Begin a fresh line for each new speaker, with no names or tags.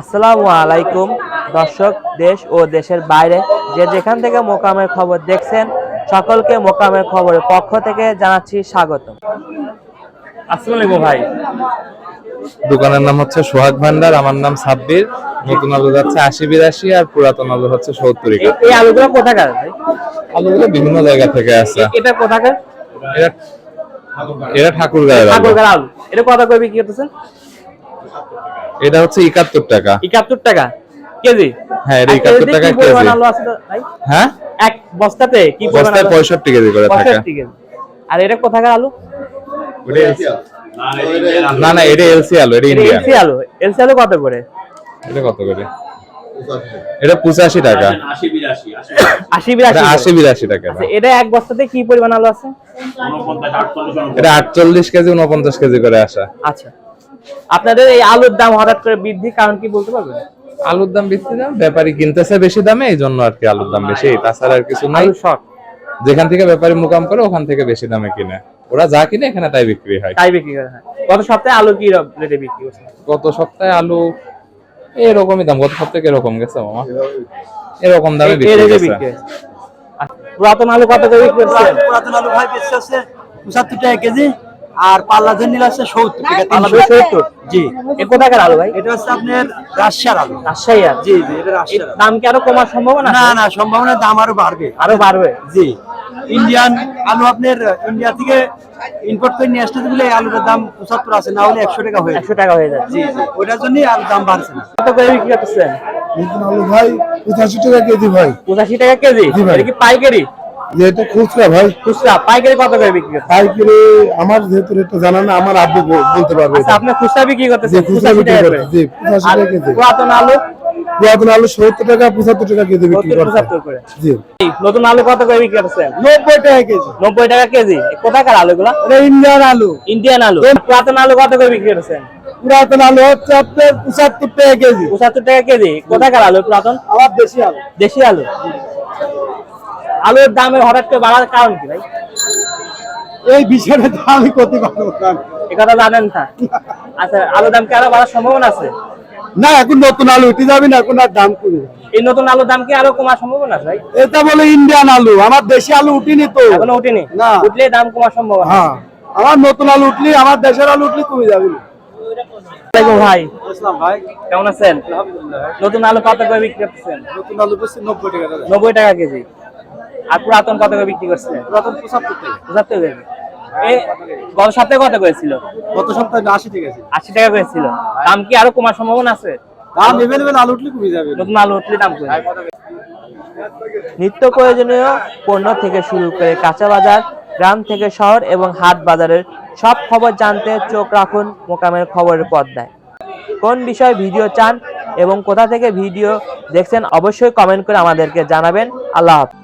আসসালামু আলাইকুম দর্শক দেশ ও দেশের বাইরে যে যেখান থেকে মোকামের খবর দেখছেন সকলকে মোকামের খবরের পক্ষ থেকে জানাচ্ছি স্বাগত আসসালামু ভাই।
দোকানের নাম হচ্ছে সোহাগ ভান্ডার আমার নাম সাব্বির। নতুন আলু যাচ্ছে আশি বিরাশি আর পুরাতন আলু হচ্ছে সত্তর
এই আলুগুলো কোথাকার
আলুগুলো বিভিন্ন জায়গা থেকে আসছে
এটা কোথাকার?
এটা এটা ঠাকুরগাঁয়ের আলু
আলু। এটা কত করে বিক্রি করতেছেন?
এটা হচ্ছে একাত্তর টাকা।
একাত্তর টাকা? কেজি?
হ্যাঁ এটা
এক
একাত্তর
কেজিতে
টাকা কেজি।
আলু আছে ভাই
হ্যাঁ?
এক বস্তাতে কি পরিমাণ আলু আছে?
পঁয়ষট্টি কেজি করে থাকে।
পঁয়ষট্টি কেজি। আর এটা কোথাকার আলু?
না না এটা এলসি আলু এটা ইন্ডিয়ান।
এলসি আলু। এলসি আলু কত করে?
এটা কত করে? এটা পঁচাশি টাকা।
আশি
এটা
বিরাশি
আশি বিরাশি টাকা।
আচ্ছা, এটা এক বস্তাতে কি পরিমাণ আলু আছে?
এটা আটচল্লিশ কেজি উনপঞ্চাশ কেজি করে আসা।
আচ্ছা। আপনাদের এই আলুর দাম হঠাৎ করে বৃদ্ধি কারণ কি বলতে পারবেন?
আলুর দাম বেশি দাম ব্যাপারী কিনতেছে বেশি দামে এই জন্য আর কি আলুর দাম বেশি। তাছাড়া আর কিছু নাই।
শর্ট
যেখান থেকে ব্যাপারী মুকাম করে ওখান থেকে বেশি দামে কিনে। ওরা যা কিনে এখানে তাই বিক্রি হয়।
তাই বিক্রি করে হয়। গত সপ্তাহে আলু কি রেটে বিক্রি করছে?
গত সপ্তাহে আলু এরকমই দাম গত সপ্তাহে এরকম গেছে মামা? এরকম দামে
এই
বিক্রি গেছে।
আচ্ছা, পুরাতন আলু কত করে বিক্রি করছেন
পুরাতন আলু ভাই বেচছে হচ্ছে পঁচাত্তর টাকা কেজি। আর পাল্লা যে নিল আছে সত্তর
সত্তর।
জি।
এ কোথাকার আলু ভাই?
এটা হচ্ছে আপনার রাজশাহীর আলু।
রাজশাহী
জি জি এটা রাজশাহীর
দাম কি আরও কমার সম্ভাবনা
না না সম্ভাবনা দাম আরও বাড়বে।
আরও বাড়বে?
জি। ইন্ডিয়ান আলু আপনার ইন্ডিয়া থেকে ইম্পোর্ট করে নিয়ে আসতে গেলে এই আলুটার দাম পঁচাত্তর আছে না হলে একশো টাকা হয়ে
একশো টাকা হয়ে যাচ্ছে
জি জি ওটার জন্যই আলুর দাম বাড়ছে না।
কত করে বিক্রি করতেছেন?
আলু ভাই পঁচাশি টাকা কেজি ভাই।
পঁচাশি টাকা কেজি। এটা কি পাইকারি?
যে এটা খুচরা ভাই।
খুচরা পাইকারি কত করে বিক্রি করতেছেন
পাইকারি আমার যেহেতু রেটটা জানা না আমার আব্বু বলতে পারবে
আচ্ছা আপনি খুচরা বিক্রি করতেছেন
খুচরা বিক্রি করে
করে
জি পঁচাশি
আর
টাকা কেজি।
পুরাতন আলু?
পুরাতন আলু সত্তর টাকা পঁচাত্তর টাকা কেজি বিক্রি
করে।
জি।
নতুন আলু কত করে বিক্রি করতেছেন?
নব্বই টাকা কেজি।
নব্বই টাকা কেজি। কোথাকার আলুগুলা
এটা ইন্ডিয়ান আলু।
ইন্ডিয়ান আলু। পুরাতন আলু কত করে বিক্রি করতেছেন?
পুরাতন আলু হচ্ছে আপনার পঁচাত্তর টাকা কেজি।
পঁচাত্তর টাকা কেজি। কোথাকার আলু পুরাতন?
আমার দেশি আলু।
দেশি আলু। আলুর দামে হঠাৎ করে বাড়ার কারণ কি ভাই?
এই বিষয়টা তো আমি করতে পারব না।
এ কথা জানেন না। আচ্ছা আলুর দাম কি আরও বাড়ার সম্ভাবনা আছে?
না এখন নতুন আলু উঠে যাবে না এখন আর দাম কমে
এই নতুন আলুর দাম কি আরও কমার সম্ভাবনা আছে ভাই?
এটা বলে ইন্ডিয়ান আলু আমার দেশি আলু উঠিনি তো।
এখনও উঠেনি?
না।
উঠলে দাম কমার সম্ভাবনা
হ্যাঁ আমার নতুন আলু উঠলি আমার দেশের আলু উঠলি কমে যাবে না।
ভাই।
ভাই।
কেমন আছেন? নতুন আলু কত করে বিক্রি করতেছেন?
নতুন আলু নব্বই টাকা
নব্বই টাকা কেজি। আর পুরাতন কত করে বিক্রি করছিলেন
পুরাতন পঁচাত্তর টাকা।
পঁচাত্তর গত সপ্তাহে কত করেছিল?
গত সপ্তাহে আশি টাকা
আশি টাকা করেছিল। দাম কি আরও কমার সম্ভাবনা আছে?
দাম এভেলেবেল আলু উঠলি কমে যাবে।
নতুন আলু উঠলে দাম কমে নিত্য প্রয়োজনীয় পণ্য থেকে শুরু করে কাঁচা বাজার গ্রাম থেকে শহর এবং হাট বাজারের সব খবর জানতে চোখ রাখুন মোকামের খবরের পর্দায়। কোন বিষয়ে ভিডিও চান এবং কোথা থেকে ভিডিও দেখছেন অবশ্যই কমেন্ট করে আমাদেরকে জানাবেন। আল্লাহ হাফেজ।